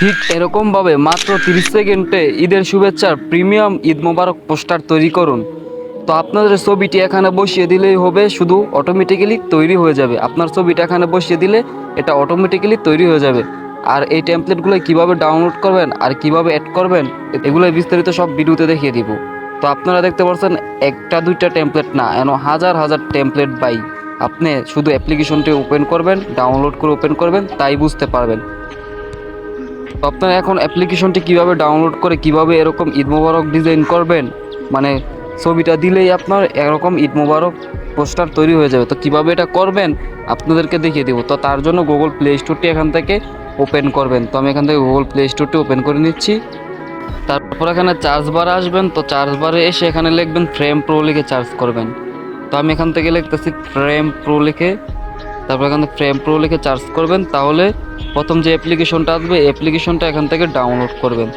ঠিক এরকমভাবে মাত্র তিরিশ সেকেন্ডে ঈদের শুভেচ্ছার প্রিমিয়াম ঈদ মোবারক পোস্টার তৈরি করুন। তো আপনাদের ছবিটি এখানে বসিয়ে দিলেই হবে, শুধু অটোমেটিক্যালি তৈরি হয়ে যাবে। আপনার ছবিটা এখানে বসিয়ে দিলে এটা অটোমেটিক্যালি তৈরি হয়ে যাবে। আর এই টেমপ্লেটগুলো কীভাবে ডাউনলোড করবেন আর কীভাবে অ্যাড করবেন এগুলো বিস্তারিত সব ভিডিওতে দেখিয়ে দিব। তো আপনারা দেখতে পাচ্ছেন, একটা দুইটা টেমপ্লেট না, এন হাজার হাজার টেমপ্লেট বাই আপনি শুধু অ্যাপ্লিকেশনটি ওপেন করবেন ডাউনলোড করে ওপেন করবেন, তাই বুঝতে পারবেন। তো আপনারা এখন অ্যাপ্লিকেশনটি কীভাবে ডাউনলোড করে কীভাবে এরকম ঈদ মোবারক ডিজাইন করবেন? মানে ছবিটা দিলেই আপনার এরকম ঈদ মোবারক পোস্টার তৈরি হয়ে যাবে। তো কীভাবে এটা করবেন? আপনাদেরকে দেখিয়ে দেবো। তো তার জন্য গুগল প্লে স্টোরটি এখান থেকে ওপেন করবেন। তো আমি এখান থেকে গুগল প্লে স্টোরটি ওপেন করে নিচ্ছি। তারপর এখানে চার্জ বার আসবেন। তো চার্জ বারে এসে এখানে লিখবেন ফ্রেম প্রো লিখে চার্জ করবেন। তো আমি এখান থেকে লিখতেছি ফ্রেম প্রো লিখে তারপর এখান থেকে ফ্রেম প্রো লিখে চার্জ করবেন, তাহলে প্রথম যে অ্যাপ্লিকেশনটা আসবে অ্যাপ্লিকেশনটা এখান থেকে ডাউনলোড করবেন।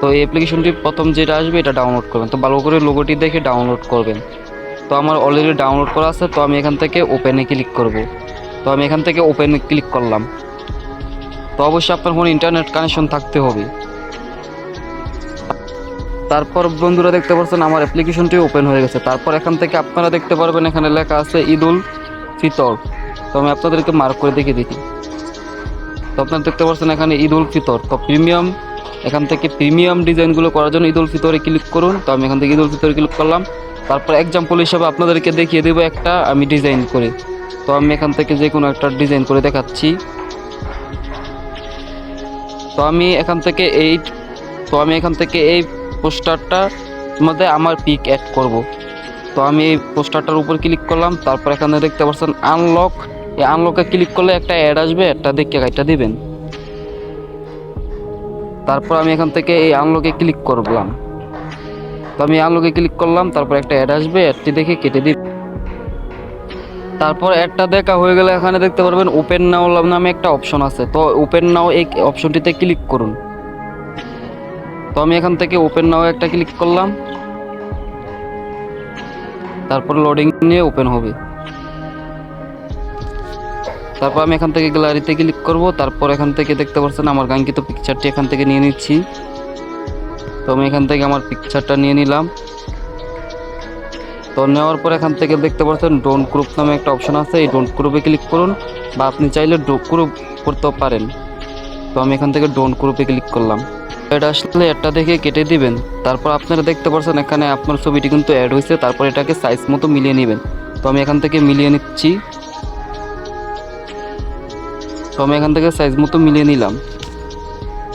তো এই অ্যাপ্লিকেশনটি প্রথম যেটা আসবে, এটা ডাউনলোড করবেন। তো ভালো করে লোগোটি দেখে ডাউনলোড করবেন। তো আমার অলরেডি ডাউনলোড করা আছে, তো আমি এখান থেকে ওপেনে ক্লিক করব। তো আমি এখান থেকে ওপেনে ক্লিক করলাম। তো অবশ্যই আপনার ফোনে ইন্টারনেট কানেকশন থাকতে হবে। তারপর বন্ধুরা দেখতে পাচ্ছেন, আমার অ্যাপ্লিকেশনটি ওপেন হয়ে গেছে। তারপর এখান থেকে আপনারা দেখতে পারবেন, এখানে লেখা আছে ঈদুল ফিতর। তো আমি আপনাদেরকে মার্ক করে দেখিয়ে দিচ্ছি। তো আপনারা দেখতে পাচ্ছেন এখানে ঈদ উল ফিতর। তো প্রিমিয়াম এখান থেকে প্রিমিয়াম ডিজাইনগুলো করার জন্য ঈদ উল ফিতরে ক্লিক করুন। তো আমি এখান থেকে ঈদুল ফিতরে ক্লিক করলাম। তারপর এক্সাম্পল হিসাবে আপনাদেরকে দেখিয়ে দেবো একটা আমি ডিজাইন করে। তো আমি এখান থেকে যে কোনো একটা ডিজাইন করে দেখাচ্ছি। তো আমি এখান থেকে এই, তো আমি এখান থেকে এই পোস্টারটা মধ্যে আমার পিক অ্যাড করব। তো আমি এই পোস্টারটার উপর ক্লিক করলাম। তারপর এখানে দেখতে পাচ্ছেন আনলক এই আনলকে ক্লিক করলে একটা অ্যাড আসবে, একটা দেখে এটা দিবেন। তারপর আমি এখান থেকে এই আনলকে ক্লিক করলাম। তো আমি আনলকে ক্লিক করলাম, তারপর একটা অ্যাড আসবে অ্যাডটি দেখে কেটে দিব। তারপর একটা দেখা হয়ে গেলে এখানে দেখতে পারবেন ওপেন নাও নামে একটা অপশন আছে। তো ওপেন নাও এই অপশনটিতে ক্লিক করুন। তো আমি এখান থেকে ওপেন নাও একটা ক্লিক করলাম। তারপর লোডিং নিয়ে ওপেন হবে। তারপর আমি এখান থেকে গ্যালারিতে ক্লিক করব। তারপর এখান থেকে দেখতে পাচ্ছেন আমার কাঙ্ক্ষিত পিকচারটি এখান থেকে নিয়ে নিচ্ছি। তো আমি এখান থেকে আমার পিকচারটা নিয়ে নিলাম। তো নেওয়ার পর এখান থেকে দেখতে পাচ্ছেন ডোন্ট গ্রুপ নামে একটা অপশন আছে। এই ডোন্ট গ্রুপে ক্লিক করুন। বা আপনি চাইলে গ্রুপ করতেও পারেন। তো আমি এখান থেকে ডোন্ট গ্রুপে ক্লিক করলাম। এটা আসলে একটা দেখে কেটে দিবেন। তারপর আপনারা দেখতে পাচ্ছেন এখানে আপনার ছবিটি কিন্তু অ্যাড হয়েছে। তারপর এটাকে সাইজ মতো মিলিয়ে নেবেন। তো আমি এখান থেকে মিলিয়ে নিচ্ছি। তো আমি এখান থেকে সাইজ মতো মিলিয়ে নিলাম।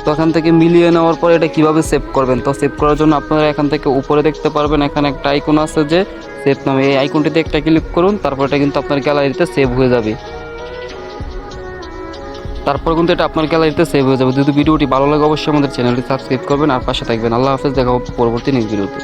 তো এখান থেকে মিলিয়ে নেওয়ার পর এটা কীভাবে সেভ করবেন? তো সেভ করার জন্য আপনারা এখান থেকে উপরে দেখতে পারবেন, এখানে একটা আইকন আছে যে সেভ নামে। এই আইকনটিতে একটা ক্লিক করুন, তারপর এটা কিন্তু আপনার গ্যালারিতে সেভ হয়ে যাবে। তারপর কিন্তু এটা আপনার গ্যালারিতে সেভ হয়ে যাবে। যদি ভিডিওটি ভালো লাগে, অবশ্যই আমাদের চ্যানেলটি সাবস্ক্রাইব করবেন। আর পাশে থাকবেন। আল্লাহ হাফেজ, দেখা হবে পরবর্তী নেক্সট ভিডিওতে